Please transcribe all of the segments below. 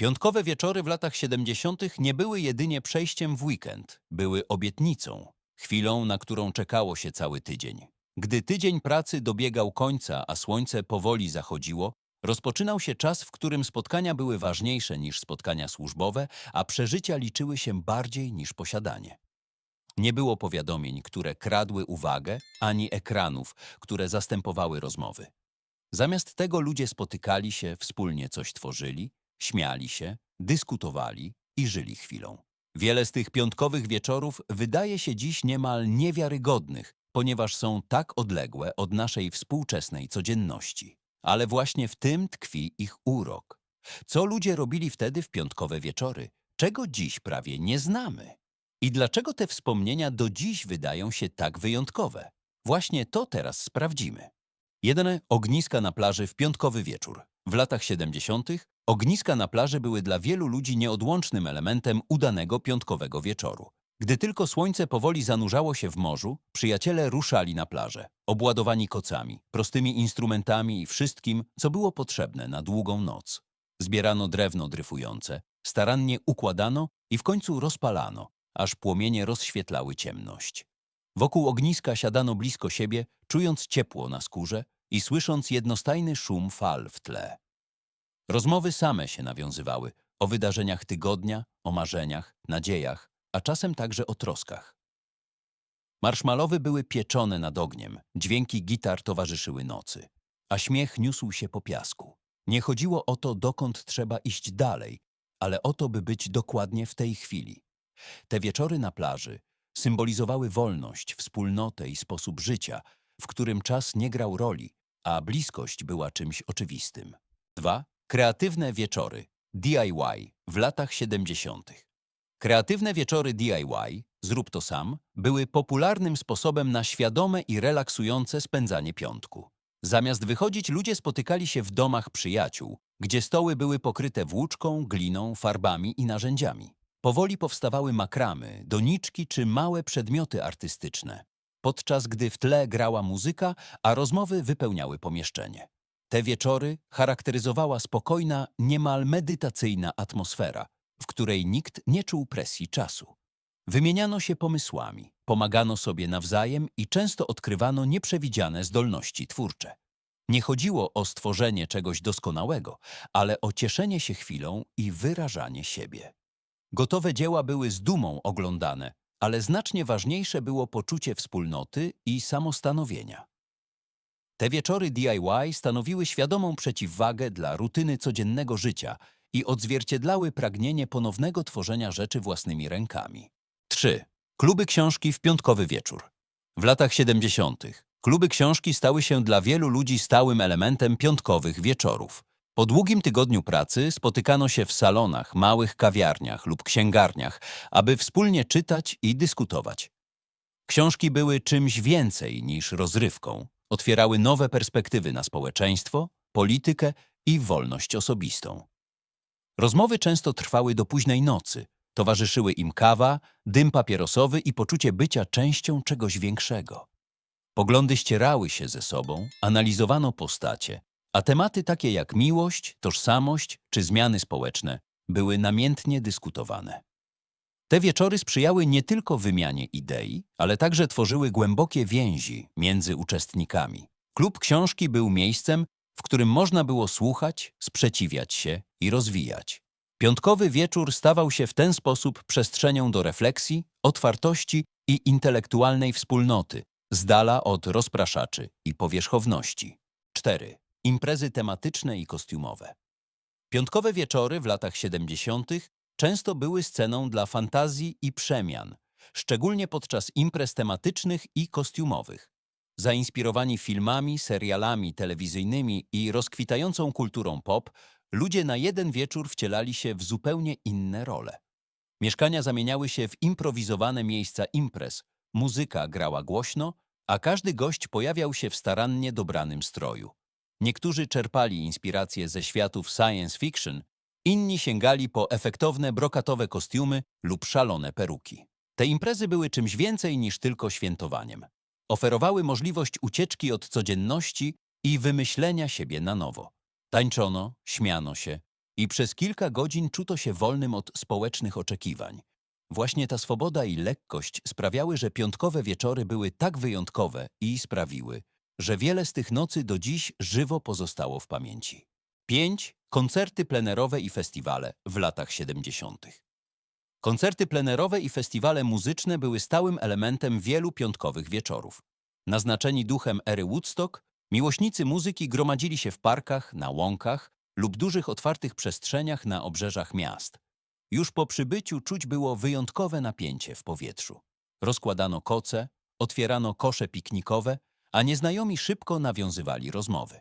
Piątkowe wieczory w latach 70. nie były jedynie przejściem w weekend, były obietnicą, chwilą, na którą czekało się cały tydzień. Gdy tydzień pracy dobiegał końca, a słońce powoli zachodziło, rozpoczynał się czas, w którym spotkania były ważniejsze niż spotkania służbowe, a przeżycia liczyły się bardziej niż posiadanie. Nie było powiadomień, które kradły uwagę, ani ekranów, które zastępowały rozmowy. Zamiast tego ludzie spotykali się, wspólnie coś tworzyli, śmiali się, dyskutowali i żyli chwilą. Wiele z tych piątkowych wieczorów wydaje się dziś niemal niewiarygodnych, ponieważ są tak odległe od naszej współczesnej codzienności. Ale właśnie w tym tkwi ich urok. Co ludzie robili wtedy w piątkowe wieczory, czego dziś prawie nie znamy? I dlaczego te wspomnienia do dziś wydają się tak wyjątkowe? Właśnie to teraz sprawdzimy. Jeden ogniska na plaży w piątkowy wieczór. W latach 70. ogniska na plaży były dla wielu ludzi nieodłącznym elementem udanego piątkowego wieczoru. Gdy tylko słońce powoli zanurzało się w morzu, przyjaciele ruszali na plażę, obładowani kocami, prostymi instrumentami i wszystkim, co było potrzebne na długą noc. Zbierano drewno dryfujące, starannie układano i w końcu rozpalano, aż płomienie rozświetlały ciemność. Wokół ogniska siadano blisko siebie, czując ciepło na skórze i słysząc jednostajny szum fal w tle. Rozmowy same się nawiązywały o wydarzeniach tygodnia, o marzeniach, nadziejach, a czasem także o troskach. Marszmalowy były pieczone nad ogniem, dźwięki gitar towarzyszyły nocy, a śmiech niósł się po piasku. Nie chodziło o to, dokąd trzeba iść dalej, ale o to, by być dokładnie w tej chwili. Te wieczory na plaży symbolizowały wolność, wspólnotę i sposób życia, w którym czas nie grał roli, a bliskość była czymś oczywistym. 2. Kreatywne wieczory DIY w latach 70. Kreatywne wieczory DIY, zrób to sam, były popularnym sposobem na świadome i relaksujące spędzanie piątku. Zamiast wychodzić, ludzie spotykali się w domach przyjaciół, gdzie stoły były pokryte włóczką, gliną, farbami i narzędziami. Powoli powstawały makramy, doniczki czy małe przedmioty artystyczne, podczas gdy w tle grała muzyka, a rozmowy wypełniały pomieszczenie. Te wieczory charakteryzowała spokojna, niemal medytacyjna atmosfera, w której nikt nie czuł presji czasu. Wymieniano się pomysłami, pomagano sobie nawzajem i często odkrywano nieprzewidziane zdolności twórcze. Nie chodziło o stworzenie czegoś doskonałego, ale o cieszenie się chwilą i wyrażanie siebie. Gotowe dzieła były z dumą oglądane, ale znacznie ważniejsze było poczucie wspólnoty i samostanowienia. Te wieczory DIY stanowiły świadomą przeciwwagę dla rutyny codziennego życia i odzwierciedlały pragnienie ponownego tworzenia rzeczy własnymi rękami. 3. Kluby książki w piątkowy wieczór. W latach 70. kluby książki stały się dla wielu ludzi stałym elementem piątkowych wieczorów. Po długim tygodniu pracy spotykano się w salonach, małych kawiarniach lub księgarniach, aby wspólnie czytać i dyskutować. Książki były czymś więcej niż rozrywką. Otwierały nowe perspektywy na społeczeństwo, politykę i wolność osobistą. Rozmowy często trwały do późnej nocy. Towarzyszyły im kawa, dym papierosowy i poczucie bycia częścią czegoś większego. Poglądy ścierały się ze sobą, analizowano postacie, a tematy takie jak miłość, tożsamość czy zmiany społeczne były namiętnie dyskutowane. Te wieczory sprzyjały nie tylko wymianie idei, ale także tworzyły głębokie więzi między uczestnikami. Klub książki był miejscem, w którym można było słuchać, sprzeciwiać się i rozwijać. Piątkowy wieczór stawał się w ten sposób przestrzenią do refleksji, otwartości i intelektualnej wspólnoty, z dala od rozpraszaczy i powierzchowności. 4. Imprezy tematyczne i kostiumowe. Piątkowe wieczory w latach 70. często były sceną dla fantazji i przemian, szczególnie podczas imprez tematycznych i kostiumowych. Zainspirowani filmami, serialami telewizyjnymi i rozkwitającą kulturą pop, ludzie na jeden wieczór wcielali się w zupełnie inne role. Mieszkania zamieniały się w improwizowane miejsca imprez, muzyka grała głośno, a każdy gość pojawiał się w starannie dobranym stroju. Niektórzy czerpali inspiracje ze światów science fiction, inni sięgali po efektowne brokatowe kostiumy lub szalone peruki. Te imprezy były czymś więcej niż tylko świętowaniem. Oferowały możliwość ucieczki od codzienności i wymyślenia siebie na nowo. Tańczono, śmiano się i przez kilka godzin czuto się wolnym od społecznych oczekiwań. Właśnie ta swoboda i lekkość sprawiały, że piątkowe wieczory były tak wyjątkowe i sprawiły, że wiele z tych nocy do dziś żywo pozostało w pamięci. 5. Koncerty plenerowe i festiwale w latach 70. Koncerty plenerowe i festiwale muzyczne były stałym elementem wielu piątkowych wieczorów. Naznaczeni duchem ery Woodstock, miłośnicy muzyki gromadzili się w parkach, na łąkach lub dużych otwartych przestrzeniach na obrzeżach miast. Już po przybyciu czuć było wyjątkowe napięcie w powietrzu. Rozkładano koce, otwierano kosze piknikowe, a nieznajomi szybko nawiązywali rozmowy.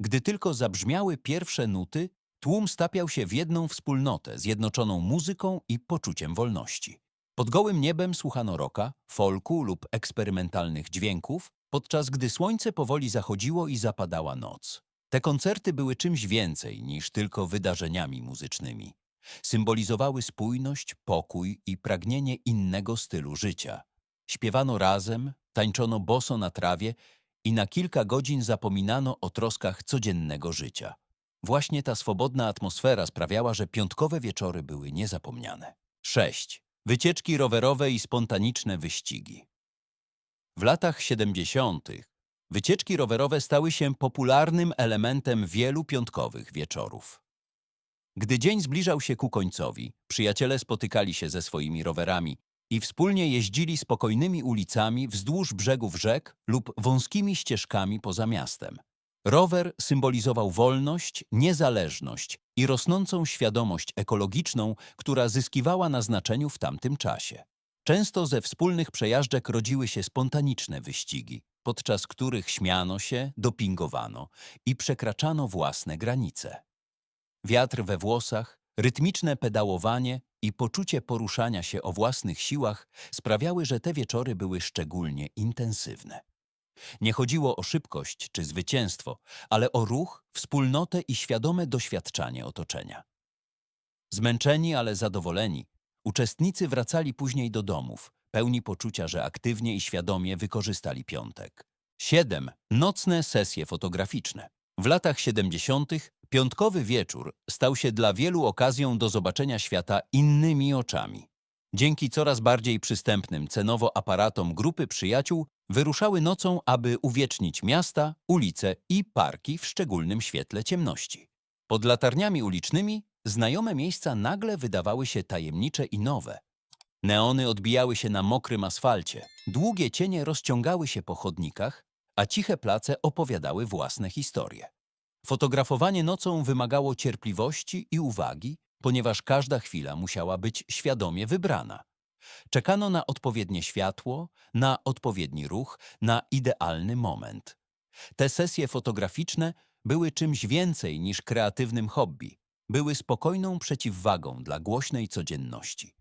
Gdy tylko zabrzmiały pierwsze nuty, tłum stapiał się w jedną wspólnotę, zjednoczoną muzyką i poczuciem wolności. Pod gołym niebem słuchano rocka, folku lub eksperymentalnych dźwięków, podczas gdy słońce powoli zachodziło i zapadała noc. Te koncerty były czymś więcej niż tylko wydarzeniami muzycznymi. Symbolizowały spójność, pokój i pragnienie innego stylu życia. Śpiewano razem, tańczono boso na trawie i na kilka godzin zapominano o troskach codziennego życia. Właśnie ta swobodna atmosfera sprawiała, że piątkowe wieczory były niezapomniane. 6. Wycieczki rowerowe i spontaniczne wyścigi. W latach 70. wycieczki rowerowe stały się popularnym elementem wielu piątkowych wieczorów. Gdy dzień zbliżał się ku końcowi, przyjaciele spotykali się ze swoimi rowerami i wspólnie jeździli spokojnymi ulicami wzdłuż brzegów rzek lub wąskimi ścieżkami poza miastem. Rower symbolizował wolność, niezależność i rosnącą świadomość ekologiczną, która zyskiwała na znaczeniu w tamtym czasie. Często ze wspólnych przejażdżek rodziły się spontaniczne wyścigi, podczas których śmiano się, dopingowano i przekraczano własne granice. Wiatr we włosach, rytmiczne pedałowanie i poczucie poruszania się o własnych siłach sprawiały, że te wieczory były szczególnie intensywne. Nie chodziło o szybkość czy zwycięstwo, ale o ruch, wspólnotę i świadome doświadczanie otoczenia. Zmęczeni, ale zadowoleni, uczestnicy wracali później do domów, pełni poczucia, że aktywnie i świadomie wykorzystali piątek. 7. Nocne sesje fotograficzne. W latach 70. piątkowy wieczór stał się dla wielu okazją do zobaczenia świata innymi oczami. Dzięki coraz bardziej przystępnym cenowo aparatom grupy przyjaciół wyruszały nocą, aby uwiecznić miasta, ulice i parki w szczególnym świetle ciemności. Pod latarniami ulicznymi znajome miejsca nagle wydawały się tajemnicze i nowe. Neony odbijały się na mokrym asfalcie, długie cienie rozciągały się po chodnikach, a ciche place opowiadały własne historie. Fotografowanie nocą wymagało cierpliwości i uwagi, ponieważ każda chwila musiała być świadomie wybrana. Czekano na odpowiednie światło, na odpowiedni ruch, na idealny moment. Te sesje fotograficzne były czymś więcej niż kreatywnym hobby. Były spokojną przeciwwagą dla głośnej codzienności.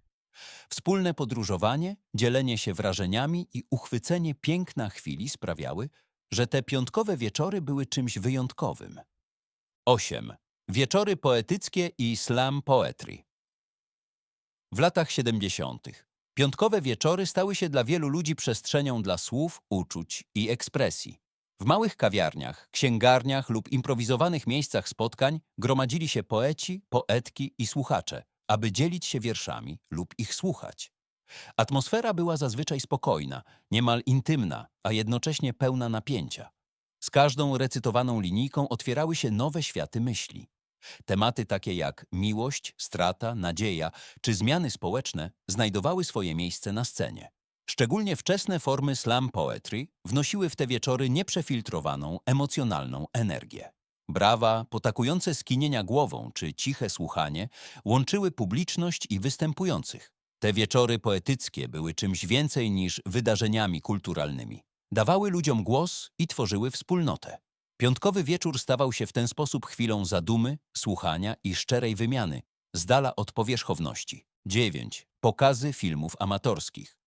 Wspólne podróżowanie, dzielenie się wrażeniami i uchwycenie piękna chwili sprawiały, że te piątkowe wieczory były czymś wyjątkowym. 8. Wieczory poetyckie i slam poetry. W latach 70. piątkowe wieczory stały się dla wielu ludzi przestrzenią dla słów, uczuć i ekspresji. W małych kawiarniach, księgarniach lub improwizowanych miejscach spotkań gromadzili się poeci, poetki i słuchacze, aby dzielić się wierszami lub ich słuchać. Atmosfera była zazwyczaj spokojna, niemal intymna, a jednocześnie pełna napięcia. Z każdą recytowaną linijką otwierały się nowe światy myśli. Tematy takie jak miłość, strata, nadzieja czy zmiany społeczne znajdowały swoje miejsce na scenie. Szczególnie wczesne formy slam poetry wnosiły w te wieczory nieprzefiltrowaną, emocjonalną energię. Brawa, potakujące skinienia głową czy ciche słuchanie łączyły publiczność i występujących. Te wieczory poetyckie były czymś więcej niż wydarzeniami kulturalnymi. Dawały ludziom głos i tworzyły wspólnotę. Piątkowy wieczór stawał się w ten sposób chwilą zadumy, słuchania i szczerej wymiany, z dala od powierzchowności. 9. Pokazy filmów amatorskich.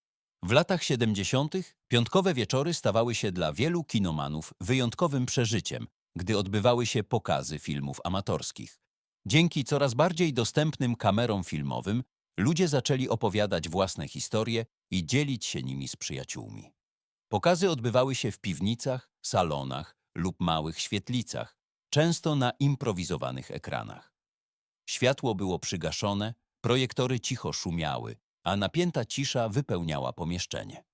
W latach 70. piątkowe wieczory stawały się dla wielu kinomanów wyjątkowym przeżyciem, gdy odbywały się pokazy filmów amatorskich. Dzięki coraz bardziej dostępnym kamerom filmowym ludzie zaczęli opowiadać własne historie i dzielić się nimi z przyjaciółmi. Pokazy odbywały się w piwnicach, salonach lub małych świetlicach, często na improwizowanych ekranach. Światło było przygaszone, projektory cicho szumiały, a napięta cisza wypełniała pomieszczenie.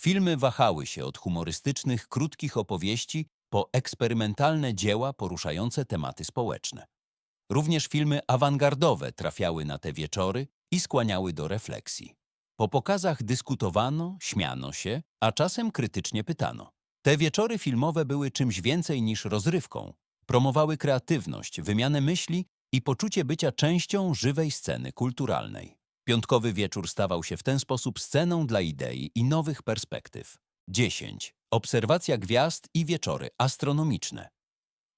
Filmy wahały się od humorystycznych, krótkich opowieści po eksperymentalne dzieła poruszające tematy społeczne. Również filmy awangardowe trafiały na te wieczory i skłaniały do refleksji. Po pokazach dyskutowano, śmiano się, a czasem krytycznie pytano. Te wieczory filmowe były czymś więcej niż rozrywką. Promowały kreatywność, wymianę myśli i poczucie bycia częścią żywej sceny kulturalnej. Piątkowy wieczór stawał się w ten sposób sceną dla idei i nowych perspektyw. 10. Obserwacja gwiazd i wieczory astronomiczne.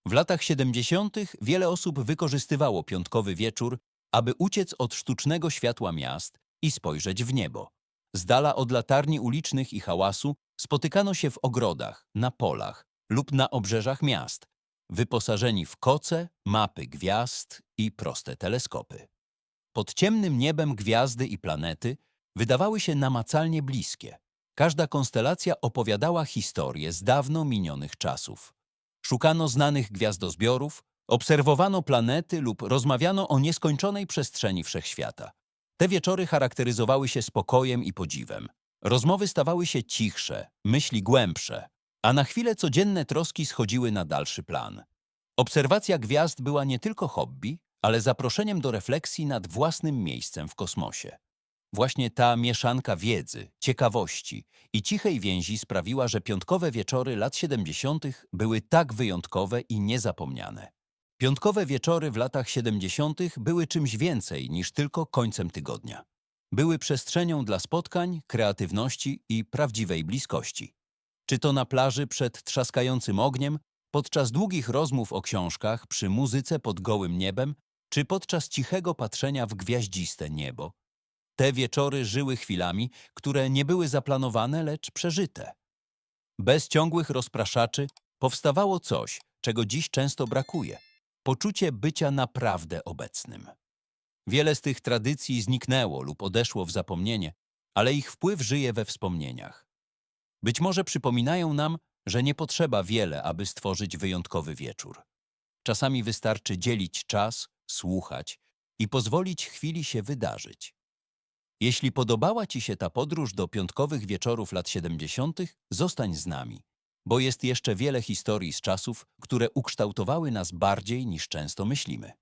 W latach 70. wiele osób wykorzystywało piątkowy wieczór, aby uciec od sztucznego światła miast i spojrzeć w niebo. Z dala od latarni ulicznych i hałasu spotykano się w ogrodach, na polach lub na obrzeżach miast, wyposażeni w koce, mapy gwiazd i proste teleskopy. Pod ciemnym niebem gwiazdy i planety wydawały się namacalnie bliskie. Każda konstelacja opowiadała historię z dawno minionych czasów. Szukano znanych gwiazdozbiorów, obserwowano planety lub rozmawiano o nieskończonej przestrzeni wszechświata. Te wieczory charakteryzowały się spokojem i podziwem. Rozmowy stawały się cichsze, myśli głębsze, a na chwilę codzienne troski schodziły na dalszy plan. Obserwacja gwiazd była nie tylko hobby, ale zaproszeniem do refleksji nad własnym miejscem w kosmosie. Właśnie ta mieszanka wiedzy, ciekawości i cichej więzi sprawiła, że piątkowe wieczory lat 70. były tak wyjątkowe i niezapomniane. Piątkowe wieczory w latach 70. były czymś więcej niż tylko końcem tygodnia. Były przestrzenią dla spotkań, kreatywności i prawdziwej bliskości. Czy to na plaży przed trzaskającym ogniem, podczas długich rozmów o książkach, przy muzyce pod gołym niebem, czy podczas cichego patrzenia w gwiaździste niebo. Te wieczory żyły chwilami, które nie były zaplanowane, lecz przeżyte. Bez ciągłych rozpraszaczy powstawało coś, czego dziś często brakuje poczucie bycia naprawdę obecnym. Wiele z tych tradycji zniknęło lub odeszło w zapomnienie, ale ich wpływ żyje we wspomnieniach. Być może przypominają nam, że nie potrzeba wiele, aby stworzyć wyjątkowy wieczór. Czasami wystarczy dzielić czas, słuchać i pozwolić chwili się wydarzyć. Jeśli podobała Ci się ta podróż do piątkowych wieczorów lat 70., zostań z nami, bo jest jeszcze wiele historii z czasów, które ukształtowały nas bardziej niż często myślimy.